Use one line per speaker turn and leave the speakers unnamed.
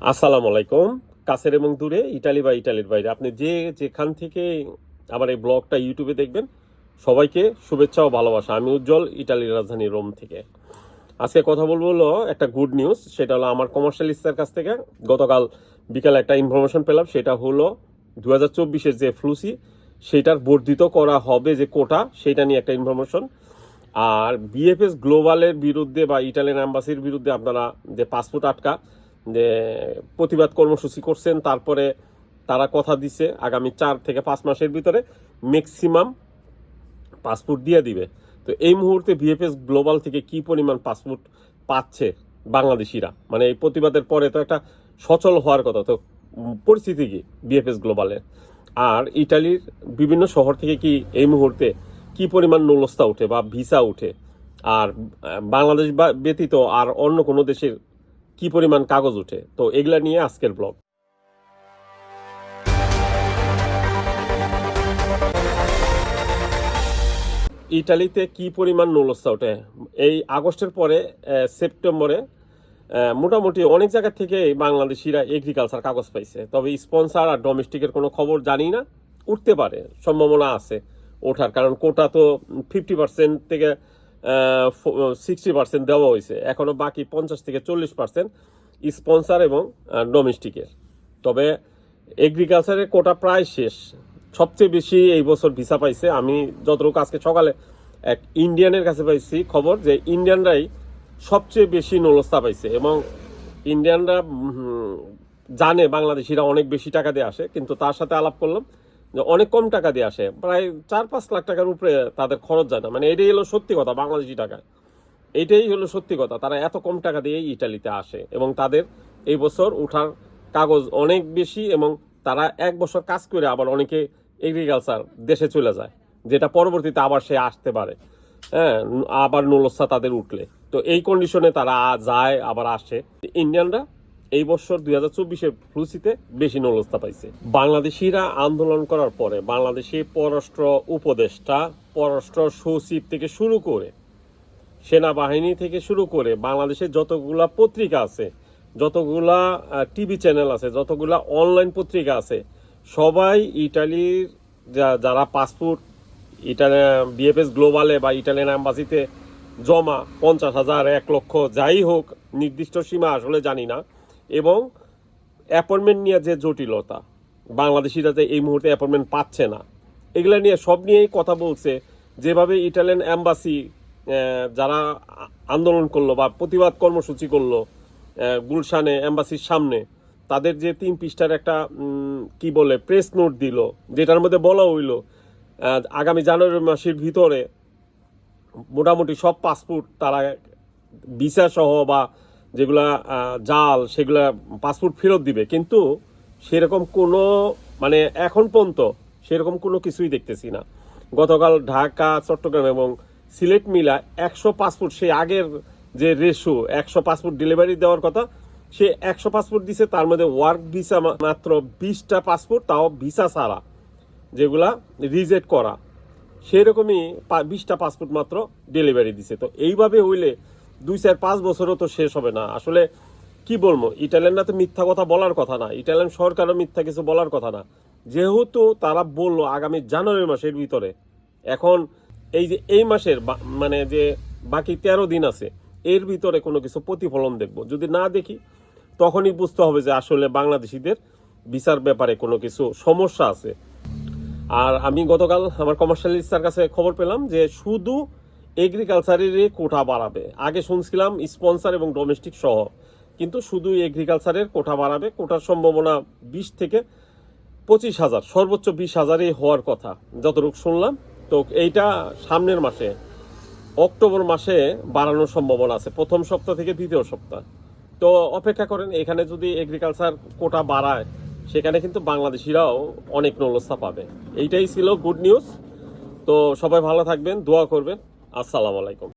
আসসালামু আলাইকুম। কাছের এবং দূরে, ইটালি বা ইটালির বাইরে। আপনি যে যেখান থেকে আমার এই ব্লগটা ইউটিউবে দেখবেন, সবাইকে শুভেচ্ছা ও ভালোবাসা। আমি উজ্জ্বল, ইটালির রাজধানী রোম থেকে। আজকে কথা বলব হলো একটা গুড নিউজ সেটা হলো আমার কমার্শিয়াল কমার্শিয়ালিস্টের কাছ থেকে। গতকাল বিকালে একটা ইনফরমেশন পেলাম, সেটা হলো দু হাজার চব্বিশের যে ফ্লুসি সেটার বর্ধিত করা হবে যে কোটা, সেটা নিয়ে একটা ইনফরমেশন আর বিএফএস গ্লোবালের বিরুদ্ধে বা ইটালিয়ান অ্যাম্বাসির বিরুদ্ধে আপনারা যে পাসপোর্ট আটকা যে প্রতিবাদ কর্মসূচি করছেন, তারপরে তারা কথা দিছে আগামী চার থেকে পাঁচ মাসের ভিতরে ম্যাক্সিমাম পাসপোর্ট দিয়ে দিবে। তো এই মুহূর্তে বিএফএস গ্লোবাল থেকে কি পরিমাণ পাসপোর্ট পাচ্ছে বাংলাদেশিরা? মানে এই প্রতিবাদের পরে তো একটা সচল হওয়ার কথা, তো পরিস্থিতি কি বিএফএস গ্লোবালের আর ইটালির বিভিন্ন শহর থেকে কি এই মুহূর্তে কি পরিমাণ নলস্তা উঠে বা ভিসা উঠে? আর বাংলাদেশ ব্যতীত আর অন্য কোনো দেশের কি পরিমাণ কাগজ উঠে? তো এগুলা নিয়ে আজকের ব্লগ। ইটালিতে কি পরিমাণ নলস্তা ওঠে? এই আগস্টের পরে সেপ্টেম্বরে মোটামুটি অনেক জায়গা থেকে বাংলাদেশিরা এগ্রিকালচার কাগজ পাইছে। তবে স্পন্সার আর ডোমেস্টিকের কোনো খবর জানি না। উঠতে পারে, সম্ভাবনা আছে ওঠার। কারণ কোটা তো ফিফটি পার্সেন্ট থেকে সিক্সটি পার্সেন্ট দেওয়া হয়েছে। এখনও বাকি পঞ্চাশ থেকে চল্লিশ পার্সেন্ট স্পন্সার এবং ডোমেস্টিকের তবে এগ্রিকালচারের কোটা প্রায় শেষ। সবচেয়ে বেশি এই বছর ভিসা পাইছে। আমি যতটুকু আজকে সকালে এক ইন্ডিয়ানের কাছে পাইছি খবর যে ইন্ডিয়ানরাই সবচেয়ে বেশি নলস্তা পাইছে এবং ইন্ডিয়ানরা জানে বাংলাদেশিরা অনেক বেশি টাকা দিয়ে আসে, কিন্তু তার সাথে আলাপ করলাম। অনেক কম টাকা দিয়ে আসে। প্রায় চার পাঁচ লাখ টাকার উপরে তাদের খরচ যায় না। মানে এটাই হলো সত্যি কথা, বাংলাদেশি টাকা। এটাই হলো সত্যি কথা, তারা এত কম টাকা দিয়েই ইটালিতে আসে এবং তাদের এই বছর উঠার কাগজ অনেক বেশি এবং তারা এক বছর কাজ করে আবার অনেকে এগ্রিকালচার দেশে চলে যায়, যেটা পরবর্তীতে আবার সে আসতে পারে। হ্যাঁ আবার নলস্তা তাদের উঠলে। তো এই কন্ডিশনে তারা যায়, আবার আসে। ইন্ডিয়ানরা এই বছর দুই হাজার চব্বিশে ফ্লুসিতে বেশি নলস্তা পাইছে। বাংলাদেশিরা আন্দোলন করার পরে বাংলাদেশি পররাষ্ট্র উপদেষ্টা পররাষ্ট্র সচিব থেকে শুরু করে, সেনাবাহিনী থেকে শুরু করে বাংলাদেশের যতগুলা পত্রিকা আছে, যতগুলা টিভি চ্যানেল আছে, যতগুলা অনলাইন পত্রিকা আছে, সবাই ইটালির যারা পাসপোর্ট, ইটালি, বিএফএস গ্লোবালে বা ইটালিয়ান অ্যাম্বাসিতে জমা, পঞ্চাশ হাজার, এক লক্ষ, যাই হোক, নির্দিষ্ট সীমা আসলে জানি না। এবং অ্যাপয়েন্টমেন্ট নিয়ে যে জটিলতা, বাংলাদেশিরা যে এই মুহূর্তে অ্যাপয়েন্টমেন্ট পাচ্ছে না, এগুলা নিয়ে সব নিয়েই কথা বলছে। যেভাবে ইটালিয়ান অ্যাম্বাসি যারা আন্দোলন করল বা প্রতিবাদ কর্মসূচি করল গুলশানে অ্যাম্বাসির সামনে, তাদের যে তিন পৃষ্ঠার একটা কি বলে প্রেস নোট দিল, যেটার মধ্যে বলা হইল আগামী জানুয়ারি মাসের ভিতরে মোটামুটি সব পাসপোর্ট তারা ভিসা সহ বা যেগুলা জাল, সেগুলা পাসপোর্ট ফেরত দিবে। কিন্তু সেরকম কোনো মানে এখন পর্যন্ত সেরকম কোনো কিছুই দেখতেছি না। গতকাল ঢাকা, চট্টগ্রাম এবং সিলেট মিলা একশো পাসপোর্ট সেই আগের যে রেশো একশো পাসপোর্ট ডেলিভারি দেওয়ার কথা, সে একশো পাসপোর্ট দিছে, তার মধ্যে ওয়ার্ক ভিসা মাত্র বিশটা পাসপোর্ট, তাও ভিসা ছাড়া, যেগুলা রিজেক্ট করা। সেরকমই বিশটা পাসপোর্ট মাত্র ডেলিভারি দিছে। তো এইভাবে হইলে দুই চার পাঁচ বছরও তো শেষ হবে না। আসলে কি বলব ইটালিয়ানরা তো মিথ্যা কথা বলার কথা না, ইটালিয়ান সরকারও মিথ্যা কিছু বলার কথা না। যেহেতু তারা বলল আগামী জানুয়ারি মাসের ভিতরে, এখন এই যে এই মাসের মানে যে বাকি তেরো দিন আছে, এর ভিতরে কোনো কিছু প্রতিফলন দেখব। যদি না দেখি, তখনই বুঝতে হবে যে আসলে বাংলাদেশিদের বিচার ব্যাপারে কোনো কিছু সমস্যা আছে। আর আমি গতকাল আমার কমার্শিয়ালিস্টার কাছে খবর পেলাম যে শুধু এগ্রিকালচারেরই কোটা বাড়াবে। আগে শুনছিলাম স্পন্সর এবং ডোমেস্টিক সহ, কিন্তু শুধু এগ্রিকালচারের কোটা বাড়াবে, কোটার সম্ভাবনা বিশ থেকে পঁচিশ হাজার, সর্বোচ্চ বিশ হাজারই হওয়ার কথা। যতটুকু শুনলাম, তো এইটা সামনের মাসে, অক্টোবর মাসে বাড়ানোর সম্ভাবনা আছে, প্রথম সপ্তাহ থেকে দ্বিতীয় সপ্তাহ। তো অপেক্ষা করেন, এখানে যদি এগ্রিকালচার কোটা বাড়ায়, সেখানে কিন্তু বাংলাদেশিরাও অনেক নলস্তা পাবে। এইটাই ছিল গুড নিউজ তো সবাই ভালো থাকবেন, দোয়া করবেন। আসসালামু আলাইকুম।